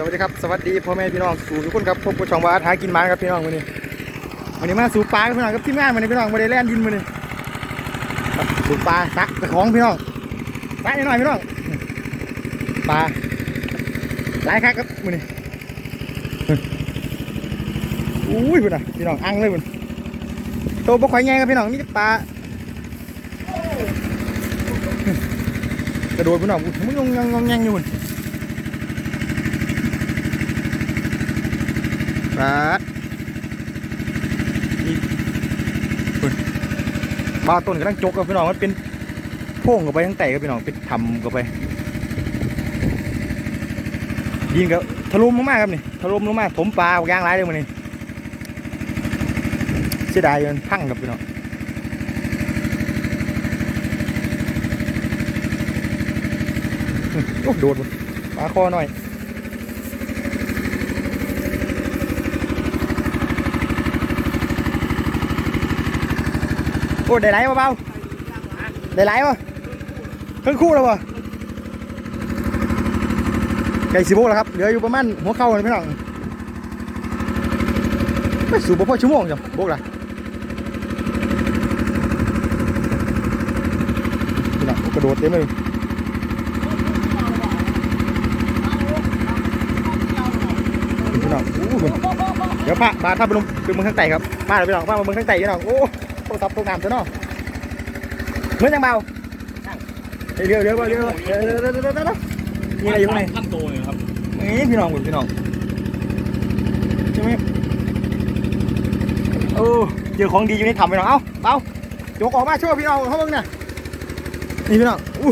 สวัสดีครับสวัสดีพ่อแม่พี่น้องสู่ทุกคนครับพบกับช่องว่าหากินหมาครับพี่น้องวันนี้วันนี้มาสู่ปลาครับพี่น้องครับที่งานวันนี้พี่น้องมาได้แล่นดินวันนี้ครับสู่ปลาซักของพี่น้องซักหน่อยพี่น้องปลาหลายครับครับวันนี้อุ้ยพี่น้องพี่น้องอังเลยมันโตบ่ค่อยใหญ่ครับพี่น้องนี่ปลากระโดดพี่น้องมึงงงงงงงอยู่มั ครับนี่บาต้นกำลังจกกับพี่น้องมันเป็นพ่งกับไปทั้งแต่กับพี่น้องเป็นทำกับไป ยิงกับถล่มลงมาครับนี่ถล่มลงมาถมปลายางไรเลยมันนี่เสียดายมันพังกับพี่น้องโอ้โดดปลาคอหน่อย โอ้ได้ไหลเบาๆได้ไหลป่ะครึ่งคู่แล้วป่ไก่สิบโมแล้วครับเหลืออยู่ประมาณหัวเข่าเลยพี่น้องไม่สูบพอชั่วโมงจ้ะโบกละพี่น้องกระโดดเต็มเลยพี่น้องเดี๋ยวพาพาท่าไปลงไปเมืองข้างใต้ครับมาเลยพี่น้องมาเมืองข้างใต้พี่น้องโอ้ โทรศัพท์โทรน้ำซะเนาะเหมือนยังเบาเดี๋ยวเดี๋ยวเดี๋ยวเดี๋ยวเดี๋ยวเดี๋ยวเดี๋ยวเดี๋ยวเดี๋ยวมีอะไรอยู่ข้างในขั้นโตเลยครับนี่พี่น้องผมพี่น้องใช่ไหมโอ้เจอของดีอยู่ในถ้ำพี่น้องเอ้าเบาโจกออกมาช่วยพี่น้องเขาเบิ่งน่ะนี่พี่น้องอู้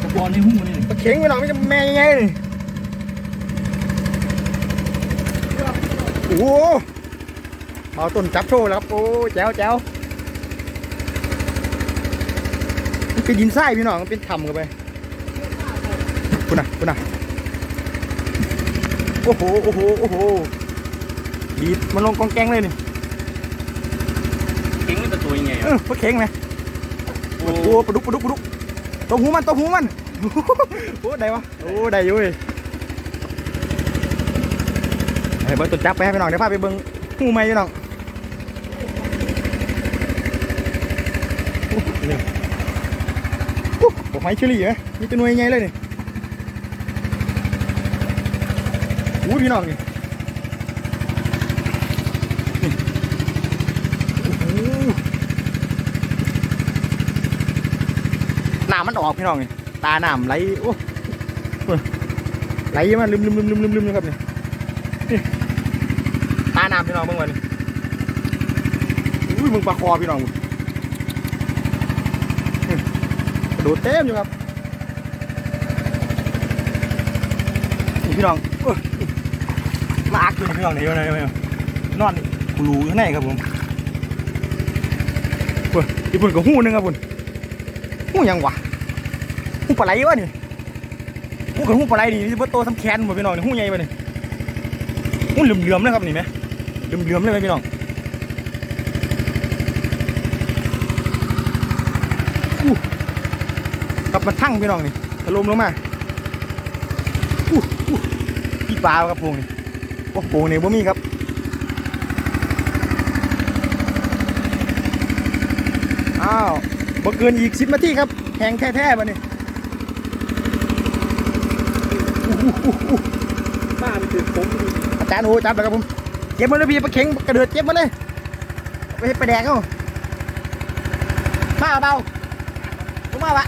ตะกอนในหูนี่ปลาเข็งพี่น้องไม่จะแม่ยังไงนี่โอ้โห เบาต้นจับโชว์แล้วครับโอ้แจ๋วแจ๋วมันเป็นดินทรายพี่น้องมันเป็นถ้ำกันไปคุณน่ะคุณน่ะโอ้โหโอ้โหโอ้โหดีดมันลงกองแกงเลยนี่เก่งมันจะตัวยังไงเออปลาเข็งไหมโอ้โอ้ปลาดุกปลาดุกปลาดุกตบหูมันตบหูมันโอ้ได้วะโอ้ได้อยู่เว้ยเฮ้ยเบิ้งตัวจับไปให้พี่น้องเดี๋ยวพาไปเบิ้งหูไหมพี่น้องโอ้นี่โอ้ บอกไม้เชอรี่ไหมมีตัวหน่วยใหญ่เลยนี่อู้พี่น้องนี่นี่โอ้โหน้ำมันออกพี่น้องนี่ตาน้ำไหลโอ้โอ้ยไหลมาลืมลืมลืมลืมลืมลืมนะครับนี่นี่ตาน้ำพี่น้องเมื่อวันนี้อุ้ยมึงปลาคอพี่น้องมึงนี่กระโดดเต็มอยู่ครับนี่พี่น้องโอ้ยมาอักอยู่นี่พี่น้องนี่อยู่ไหนอยู่ไหนนอนกูรูอยู่ข้างในครับผมโอ้ยญี่ปุ่นก็หู้หนึงครับผมหู้หยังวะหูปลาไหลวะนี่หูกับหูปลาไหลนี่เบดโตสำแขนหมดพี่น้องนี่หูใหญ่ปะนี่หูเหลื่อมๆนะครับนี่ไหมเหลื่อมๆเลยไหมพี่น้องอู้กลับ มาทั้งพี่น้องนี่ถล่มลงมาอู้อู้พี่ปลาครับพวงนี่โอ้โหนี่บ่มีครับอ้าวบ่เกินอีกสิบนาทีครับแห้งแท้ๆปะนี่ยบ้ามันคือผมอาจารย์โอ้จับแล้วครับผมเจ็บมาเลยพี่ปลาเข็งกระเดือดเจ็บมาเลยไปไปแดกเอามาเบาลงมาวะ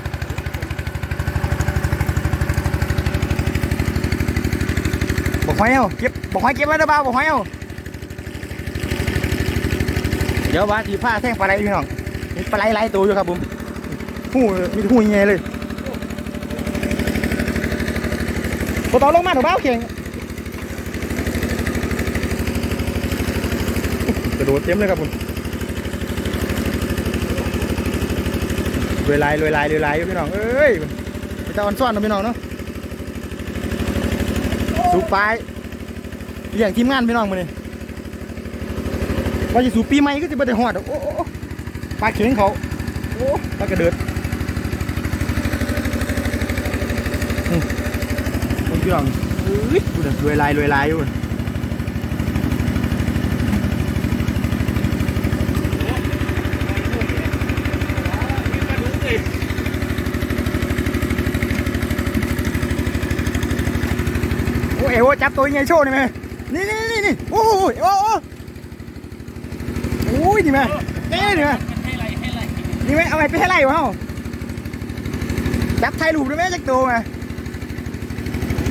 บอก หอยเอาเก็บบอกหอยเก็บไว้เด้อเบาบอกหอยเอาเดี๋ยวว่าทีผ้าแท่งปลาไหลพี่น้องมีปลาไหลไหลตัวอยู่ครับผมหูมีหูใหญ่เลยบ่ต่อลงมาถอะเบาเข่งกระโดดเต็มเลยครับผมรวยลายรวยลายรวยลายพี่น้องเอ้ยไปตะวันซ่อนนะพี่น้องเนาะ สูบปลายเลี้ยงทีมงานพี่น้องมาเนี่ยว่าจะสูบปีใหม่ก็จะไปได้หอดอกโอ้โอ้โอ้ปลาเข็งเขาโอ้ปลากระเดิดอืมพี่น้องโอ้อ้ยดูดิรวยลายรวยลายอยู่ โอ้ยโอ้ จับตัวยังไงโชว์นี่ไหมนี่นี่นี่นี่โอ้โหโอ้โหโอ้ยนี่ไหมเอ๊ะนี่ไหมให้ไรให้ไรนี่ไหมเอาไปไปให้ไล่วะเฮาจับไทยรูปได้ไหมจักตัวมา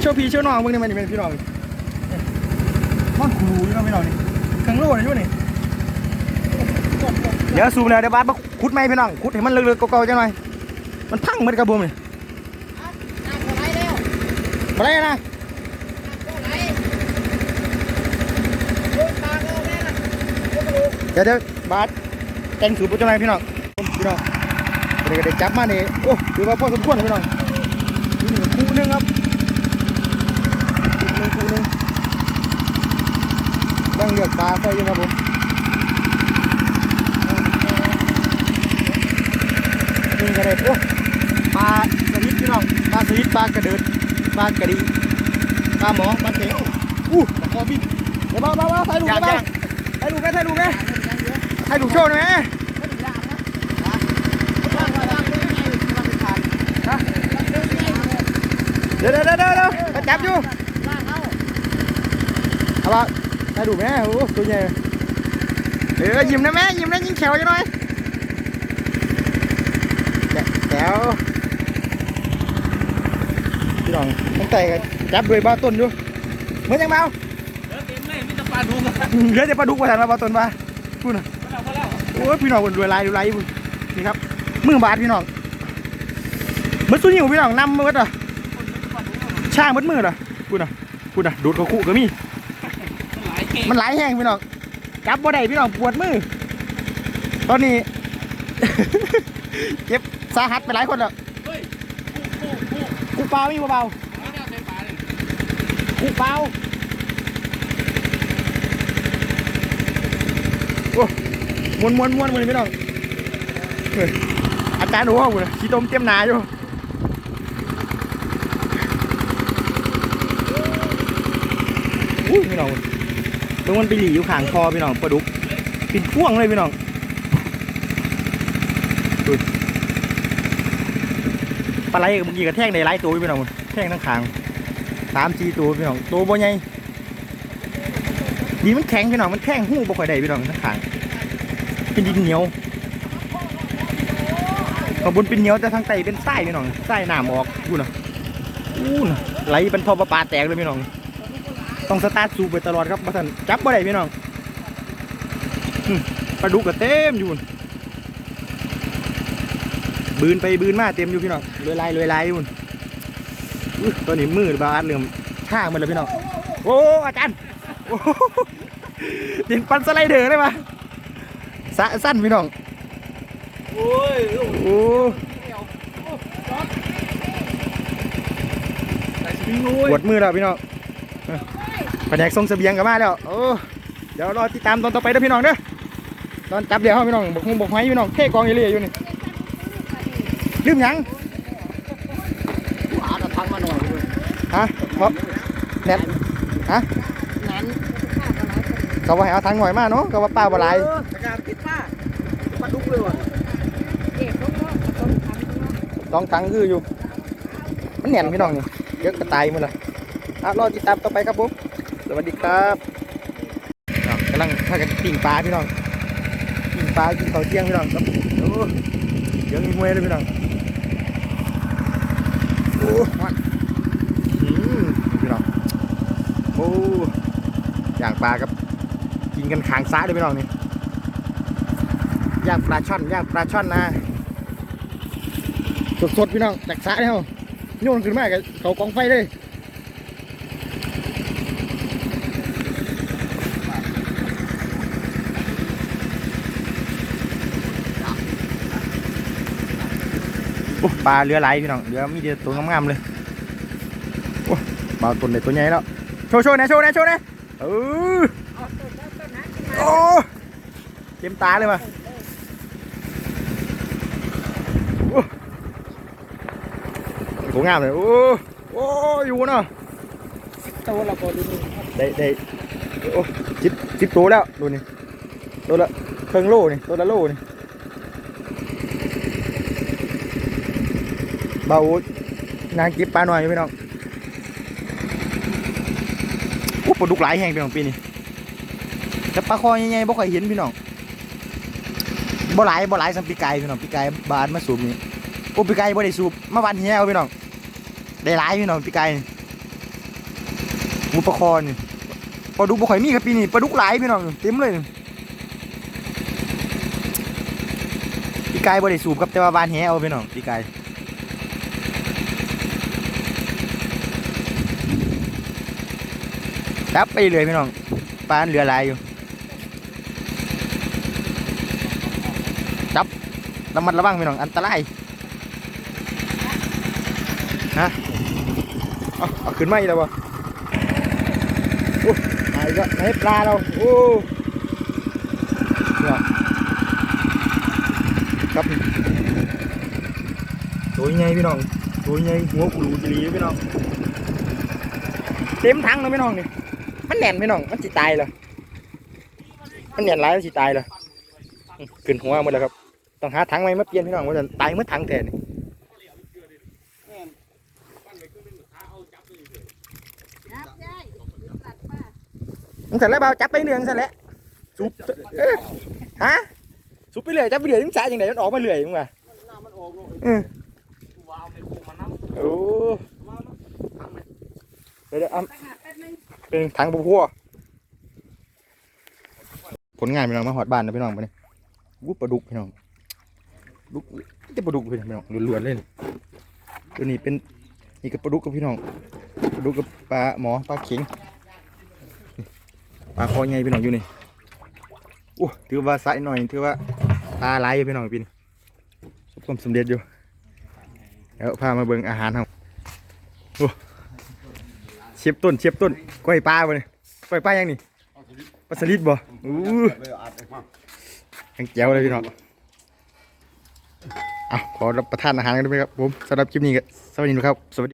โชว์พี่โชว์น้องมึงนี่มันนี่เป็นพี่น้องมันคูนี่น้องพี่น้องนี่เครื่องโล่นี่ช่วยนี่เดี๋ยวซูมเลยเดี๋ยวบ้านมาขุดไหมพี่น้องขุดให้มันเลือกๆเก่าๆจังหน่อยมันพังหมันกระบุมนี่มาได้นะ ดี๋ยวเดี๋ยวบาสแต่งสูตรปัจจุบันพี่น้องพี่น้องเดี๋ยวได้จับมานี่โอ้ถือว่าพอสมควรนะพี่น้องนี่หนึ่งคู่หนึงครับหนึ่งคู่หนึงต้องเลือกปลาใส่อยู่ครับผมหนึ่งก็ได้โอ้ปลาสลิดพี่น้องปลาสลิดปลากระเดิดปลากระดีปลาหมอปลาเข็งอู้ปลาคอบินเดี๋ยวมามามาใส่ลูกได้ไหมใส่ลูกไหมใส่ลูกไหม ให้ดูโชว์หน่อยไหมเดี๋ยวเดี๋ยวเดี๋ยวเดี๋ยวมาจับอยู่เอาละให้ดูไหมโอ้ตัวใหญ่เออยิ้มนะแม่ยิ้มนะยิ้มแฉวจังหน่อยแจ๋วพี่น้องตั้งแต่จับด้วยบ้าต้นอยู่เหมือนยังเมาเออเต็มเลยมีแต่ปลาดุกเหลือแต่ปลาดุกมาแทนมาบ้าต้นมาพูดนะก็แล้วก็แล้ว โอ้ยพี่น้องคนรวยลายรวยลายอยู่นี่ครับมือบาทพี่น้องมัดสุนิวพี่น้องนำมืดอะช่างมัดมืออะกูน่ะกูน่ะดูดเขาคู่ก็มีหลายเก่งมันหลายแห้งพี่น้องจับบ่ได้พี่น้องปวดมือ ตอนนี้เจ็บสาหัสไปหลายคนแล้วเฮ้ยคู่คู่คู่กูเปล่ามีเบาไม่ได้ใช้ปลาเลยๆกูเปล่าโอ้ มวนมวนมวนมือพี่น้องอาจารย์ดูว่ากูนะขี้ต้มเตรียมนาอยู่อุ้พี่น้องเบิ่งมันไปหลีอยู่ขางคอพี่น้องปลาดุกปิดพ่วงเลยพี่น้องปลาไหลเมื่อกี้ก็แท่งได้หลตัวพี่น้องแท่งทั้งขางสามจีตัวพี่น้องตัวบ่ใหญ่ดินมันแข็งพี่น้องมันแข็งหู้บ่ค่อยได้พี่น้องทั้งขาง เป็นดินเหนียวข้างบนเป็นเหนียวแต่ทางใต้เป็นทรายพี่น้องทรายน้ำออกอู้น่ะอู้น่ะไหลเป็นท่อประปาแตกเลยพี่น้อง ต้องสตาร์ทสูบไปตลอดครับมาสันจับบ่ได้พี่น้องปลาดุกก็เต็มอยู่นั่นบืนไปบืนมาเต็มอยู่พี่น้องรวยลายรวยลายอยู่บนตัวนี้มือบาดเหลื่อมข้างมันเลยพี่น้องโอ้อาจารย์โอ้โหดินปันสไลเดอร์ได้ปะ สะสั้นพี่น้องโอ้ยโอ้ใส่สปริงโอ้ยปวดมือแล้วพี่น้องเออแผนกส่งเสบียงกลับมาแล้วโอ้เดี๋ยวรอติดตามตอนต่อไปเด้อพี่น้องเด้อตอนจับเดี๋ยวพี่น้องบอกหงบอกไห้พี่น้องเท่กองเอเลี่ยอยู่นี่ลืมหยังปลาตะทังมาหน่อยเลยฮะเพราะเน็ตฮะ นั้นก็ว่าให้เอาทางหน่อยมาเนาะก็ว่าป้าบ่หลายตะการพิษป้าปลาดุกเลยว่ะสองทางคืออยู่ มันแน่นพี่น้องนี่เยอะกระตายหมดเลยอะรอติดตามต่อไปครับผมสวัสดีครับอ้าวกำลังพากันปิ้งปลาพี่น้องปิ้งปลากินข้าวเที่ยงพี่น้องครับโอ้เดี๋ยังมีมวยเลยพี่น้องโอ้มันอืมพี่น้องโอ้ย่างปลาครับ กินกันขางซ้ายเลยพี่น้องนี่ย่างปลาช่อนย่างปลาช่อนนะสดๆพี่น้องจากสระเนี่ยโยนขึ้นมากับเขากองไฟเลยปลาเรือไหลพี่น้องเรือมีเดียวตัวงามๆเลยปลาตัวเด็ดตัวใหญ่แล้วโชว์โชว์นะโชว์นะโชว์นะเออ โอ้เต็มตาเลยมาโหงามเลย โอ้ โอ้อยู่เนาะโตเราก็ดูนี่ได้ได้โอ้สิบสิบตัวแล้ว ดูนี่ตัวละเครื่องโลนี่ตัวละโลนี่เบาอุดนางเก็บปลาหน่อยอยู่พี่น้องโอ้ปลาดุกหลายแห่งพี่น้องปีนี้ แต่ปลาคอใหญ่ๆบ่ค่อยเห็นพี่น้องบ่หลายบ่หลายสัมปีกายพี่น้องปีกายบานมาสูบนี่โอ้ปีกายบ่ได้สูบมาบานเหี้ยวพี่น้องได้หลายพี่น้องปีกายนี่มูปลาคอนี่ปลาดุกบ่ข่อยมีครับปีนี้ปลาดุกหลายพี่น้องเต็มเลยปีกายบ่ได้สูบครับแต่ว่าบานแหเอาพี่น้องปีกายจับไปเลยพี่น้องปลาเหลือหลายอยู่จับ ระมัดระวังพี่น้องอันตรายฮะเอาเอาขึ้นมาอีกแล้ววะไหนก็ไหนปลาเราโอ้ยครับตัวใหญ่พี่น้องตัวใหญ่หัวกุลูจีรีพี่น้องเต็มถังเลยพี่น้องนี่มันแน่นพี่น้องมันสิตายเหรอมันแน่นหลายมันสิตายเหรอขึ้นหัวหมดแล้วครับ ต้องหาถังใหม่มาเปลี่ยนพี่น้องว่าจะตายเมื่อถังแทนนี่มึงเสร็จแล้วเปล่าจับไปเรื่อยมึงเสร็จแล้วสูบเอ้ยฮะสูบไปเรื่อยจับไปเรื่อยมึงสายยังไงมันออกมาเรื่อยมึงว่ะน้ำมันออกลงเออว้าวในโคมันน้ำโอ้เดี๋ยวเดี๋ยวเอาเป็นถังบัวพัวผลงานพี่น้องมาหอดบ้านนะพี่น้องมาเนี่ยวู้ปลาดุกพี่น้อง ดุกจะปลาดุกพี่น้องล้วนๆเลยนี่ตัวนี้เป็นนี่กับปลาดุกกับพี่น้องปลาดุกกับปลาหมอปลาเข็งปลาคอใหญ่พี่น้องอยู่นี่โอ้ถือว่าสายหน่อยถือว่าปลาหลายอยู่พี่น้องพี่นี่ประสบความสำเร็จอยู่แล้วพามาเบิ่งอาหารครับโอ้เชียบต้นเชียบต้นกล้วยปลาบ่เนี่ยกล้วยปลายังนี่ปลาสลิดบ่อู้ยังแจ๋วเลยพี่น้องเอาขอรับประทานอาหารกันด้วยครับผมสำหรับคลิปนี้ก็สวัสดีครับสวัสดี